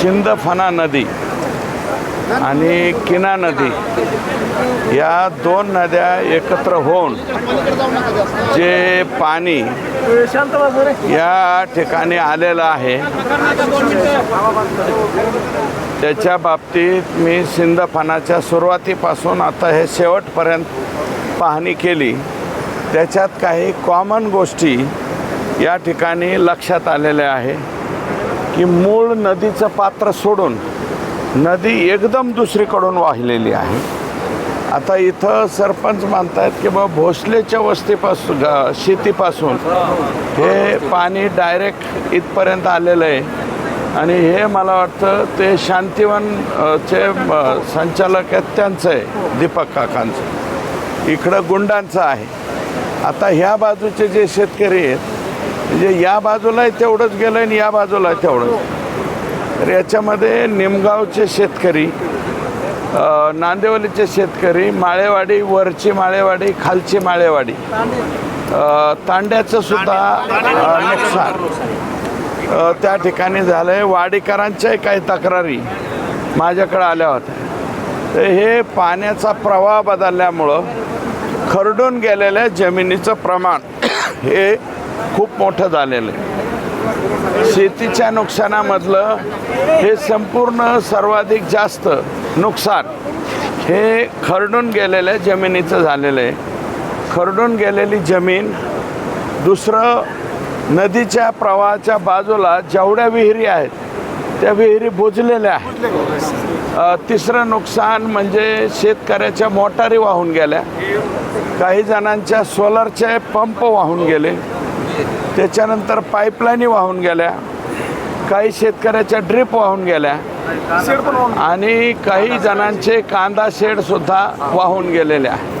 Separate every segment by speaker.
Speaker 1: शिंदफणा नदी आणि किना नदी या दोन नद्या एकत्र होऊन जे पाणी या ठिकाणी आलेलं आहे त्याच्या बाबतीत मी सिंदफणाच्या सुरुवातीपासून आता हे शेवटपर्यंत पाहणी केली. त्याच्यात काही कॉमन गोष्टी या ठिकाणी लक्षात आलेल्या आहे. की मूळ नदीचं पात्र सोडून नदी एकदम दुसरीकडून वाहिलेली आहे. आता इथं सरपंच मानतायत की बा भोसलेच्या वस्तीपासून शेतीपासून हे पाणी डायरेक्ट इथपर्यंत आलेलं आहे. आणि हे मला वाटतं ते शांतिवन चे संचालक आहेत त्यांचं आहे दीपक काकांचं. इकडं गुंडांचं आहे. आता ह्या बाजूचे जे शेतकरी आहेत म्हणजे या बाजूलाही तेवढंच गेलं आणि या बाजूला तेवढंच. तर याच्यामध्ये निमगावचे शेतकरी नांदेवलीचे शेतकरी माळेवाडी वरची माळेवाडी खालची माळेवाडी तांड्याचं सुद्धा नुकसान. त्या ठिकाणी झालं आहे वाडीकरांच्याही काही तक्रारी माझ्याकडे आल्या होत्या. तर हे पाण्याचा प्रवाह बदलल्यामुळं खरडून गेलेल्या जमिनीचं प्रमाण हे खूप मोठं झालेलं आहे. शेतीच्या नुकसानामधलं हे संपूर्ण सर्वाधिक जास्त नुकसान हे खरडून गेलेलं आहे जमिनीचं झालेलं आहे. खरडून गेलेली जमीन दुसरं नदीच्या प्रवाहाच्या बाजूला जेवढ्या विहिरी आहेत त्या विहिरी बुजलेल्या आहेत. तिसरं नुकसान म्हणजे शेतकऱ्याच्या मोटारी वाहून गेल्या. काही जणांच्या सोलरचे पंप वाहून गेले. त्याच्यानंतर पाईपलाईनी वाहून गेल्या. काही शेतकऱ्याच्या ड्रीप वाहून गेल्या. आणि काही जणांचे कांदा शेडसुद्धा वाहून गेलेले आहे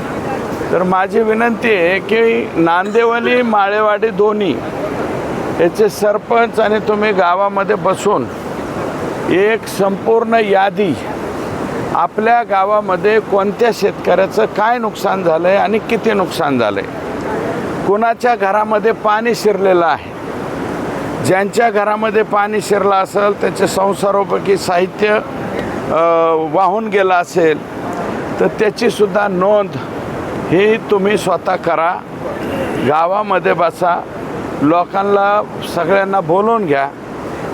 Speaker 1: तर माझी विनंती आहे की नांदेवली माळेवाडी दोन्ही याचे सरपंच आणि तुम्ही गावामध्ये बसून एक संपूर्ण यादी आपल्या गावामध्ये कोणत्या शेतकऱ्याचं काय नुकसान झालं आहे आणि किती नुकसान झालं आहे कुणाच्या घरामध्ये पाणी शिरलेलं आहे? ज्यांच्या घरामध्ये पाणी शिरलं असेल त्याचे संसारोपैकी साहित्य वाहून गेलं असेल तर त्याचीसुद्धा नोंद ही तुम्ही स्वतः करा. गावामध्ये बसा. लोकांना सगळ्यांना बोलून घ्या.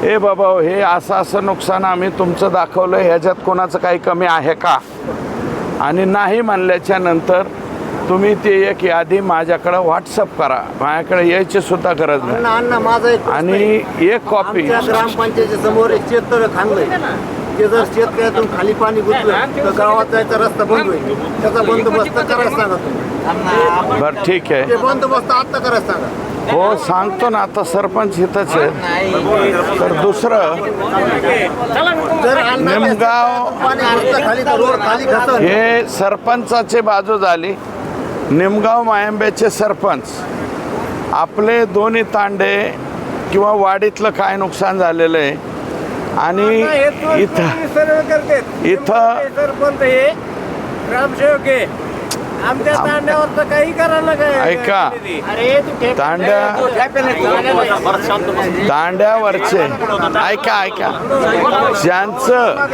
Speaker 1: ए बाबा हे असं असं नुकसान आम्ही तुमचं दाखवलं ह्याच्यात कोणाचं काही कमी आहे का? आणि नाही म्हणल्याच्या नंतर तुम्ही ती एक यादी माझ्याकडं व्हॉट्सअप करा. माझ्याकडे यायची सुद्धा गरज नाही.
Speaker 2: अण्णा अण्णा माझा एक प्रश्न
Speaker 1: आणि
Speaker 2: आहे.
Speaker 1: एक कॉपी
Speaker 2: आमच्या ग्रामपंचायतीच्या समोर एक शेततळ खांदलंय. ते जर शेतकऱ्यातून खाली पाणी घुसलं तर गावात जायचा रस्ता बंद होईल. त्याचा बंदोबस्त करायला सांगा तुम्ही.
Speaker 1: बरं ठीक आहे.
Speaker 2: ते बंदोबस्त आत्ता करायला सांगा.
Speaker 1: हो सांगतो ना आता सरपंच इथंच आहे तर दुसरं
Speaker 2: जर अण्णा
Speaker 1: निमगाव
Speaker 2: पाणी घुसलं खाली तर रोड खाली
Speaker 1: हे सरपंचाची बाजू झाली. निमगाव मायंब्याचे सरपंच आपले दोन्ही तांडे किंवा वाडीतलं काय नुकसान झालेलं आहे आणि इथं इथं
Speaker 3: सरपंच हे ग्रामसेवक आहे. आमच्या तांड्यावर तर काही काय?
Speaker 1: ऐका.
Speaker 3: अरे तू ठेप-
Speaker 1: तांड्या तांड्यावरचे. ऐका ऐका. ज्यांचं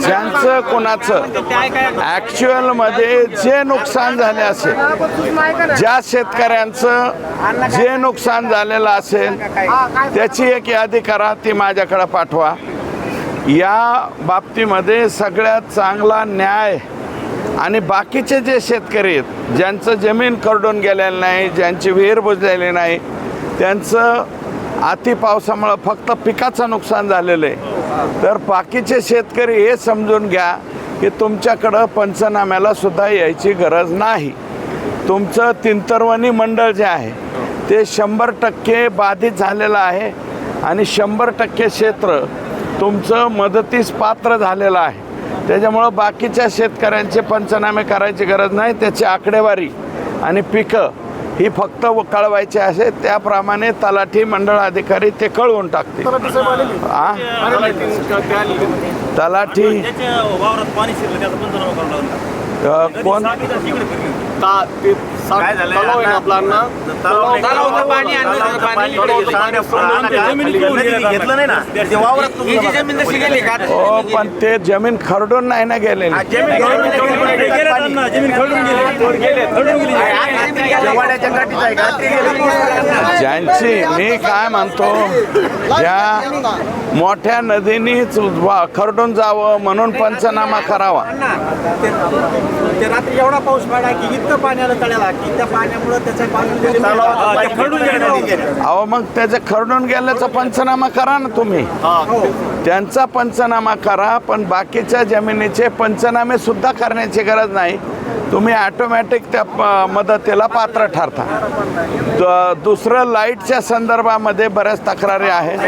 Speaker 1: ज्यांचं कोणाचं ॲक्च्युअलमध्ये जे नुकसान झाले असेल ज्या शेतकऱ्यांचं जे नुकसान झालेलं असेल त्याची एक यादी करा ती माझ्याकडे पाठवा. या बाबतीमध्ये सगळ्यात चांगला न्याय आणि बाकीचे जे शेतकरी आहेत ज्यांचं जमीन करडून गेलेलं नाही ज्यांची विहीर बुजलेली नाही त्यांचं अति पावसामुळं फक्त पिकाचं नुकसान झालेलं आहे. तर बाकीचे शेतकरी हे समजून घ्या की तुमच्याकडं पंचनाम्याला सुद्धा यायची गरज नाही. तुमचं तिंतरवणी मंडळ जे आहे ते शंभर टक्के बाधित झालेलं आहे आणि शंभर टक्के क्षेत्र तुमचं मदतीस पात्र झालेलं आहे. त्याच्यामुळं बाकीच्या शेतकऱ्यांचे पंचनामे करायची गरज नाही. त्याची आकडेवारी आणि पिकं ही फक्त व- कळवायची असे त्याप्रमाणे तलाठी मंडळ अधिकारी ते कळवून टाकतील. आ? तलाठी कोण?
Speaker 3: ता- ते सा-
Speaker 2: काय झालंय?
Speaker 3: तलाव आहे ना आपला अण्णा
Speaker 2: तलाव
Speaker 3: तलावाचं पाणी आणलं
Speaker 2: तलावाचं
Speaker 3: होतं,
Speaker 2: पाणी
Speaker 3: पाणी
Speaker 2: थोडं
Speaker 3: पाणी
Speaker 2: सांगा,
Speaker 3: आमच्या जमिनीत घेऊन गेलं
Speaker 2: घेतलं नाही ना. ते वावरात
Speaker 3: ही जी जमीन जशी गेली का?
Speaker 1: हो पण ते जमीन खरडून नाही ना गेलेली.
Speaker 2: जमीन का गेलं.
Speaker 1: ज्यांची मी काय म्हणतो ज्या मोठ्या नदीनीच खरडून जावं म्हणून पंचनामा करावा.
Speaker 4: ते रात्री एवढा पाऊस पडला की इतकं पाणी आलं तळ्याला की त्या पाण्यामुळे त्याचं पाणी
Speaker 2: तलावाचं पाणी
Speaker 4: खरडून गेलं
Speaker 1: अहो मग त्याचे खरडून गेल्याचा पंचनामा करा ना तुम्ही. त्यांचा पंचनामा करा पण बाकीच्या जमिनीचे पंचनामे सुद्धा करण्याची गरज नाही. तुम्ही ॲटोमॅटिक त्या प- मदतीला पात्र ठरता. दुसरं लाईटच्या संदर्भामध्ये बऱ्याच तक्रारी आहेत.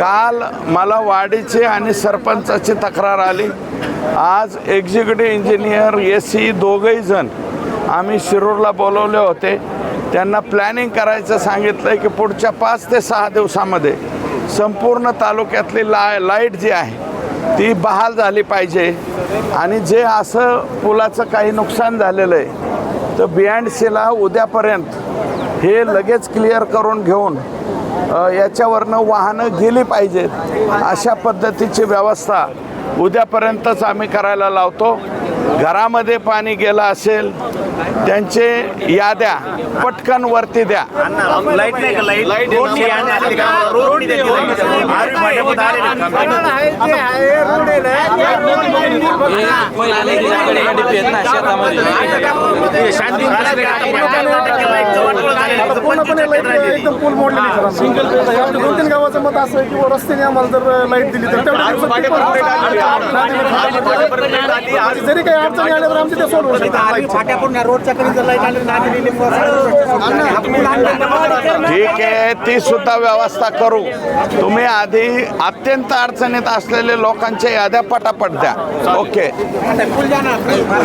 Speaker 1: काल मला वाडीची आणि सरपंचाची तक्रार आली. आज एक्झिक्युटिव्ह इंजिनियर एस सी दोघही जण आम्ही शिरूरला बोलवले होते. त्यांना प्लॅनिंग करायचं सांगितलं की पुढच्या पाच ते सहा दिवसामध्ये संपूर्ण तालुक्यातली ला लाइट जी आहे ती बहाल झाली पाहिजे. आणि जे असं पुलाचं काही नुकसान झालेलं आहे तर बी अँड सीला उद्यापर्यंत हे लगेच क्लिअर करून घेऊन याच्यावरनं वाहनं गेली पाहिजेत. अशा पद्धतीची व्यवस्था उद्यापर्यंतच आम्ही करायला लावतो. घरामध्ये पाणी गेलं असेल त्यांचे याद्या पटकन वरती द्या.
Speaker 2: शांती
Speaker 5: पूर्णपणे लाइट एकदम पूल मोडलेली खरं आमच्या दोन तीन गावाचं मत असं आहे की रस्त्याने आम्हाला जर लाइट दिली तर जरी काही अडचणी आल्या तर आमची ते
Speaker 4: दिली
Speaker 1: ठीक आहे ती सुद्धा व्यवस्था करू. तुम्ही आधी अत्यंत अडचणीत असलेले लोकांच्या याद्या पटापट द्या. ओके.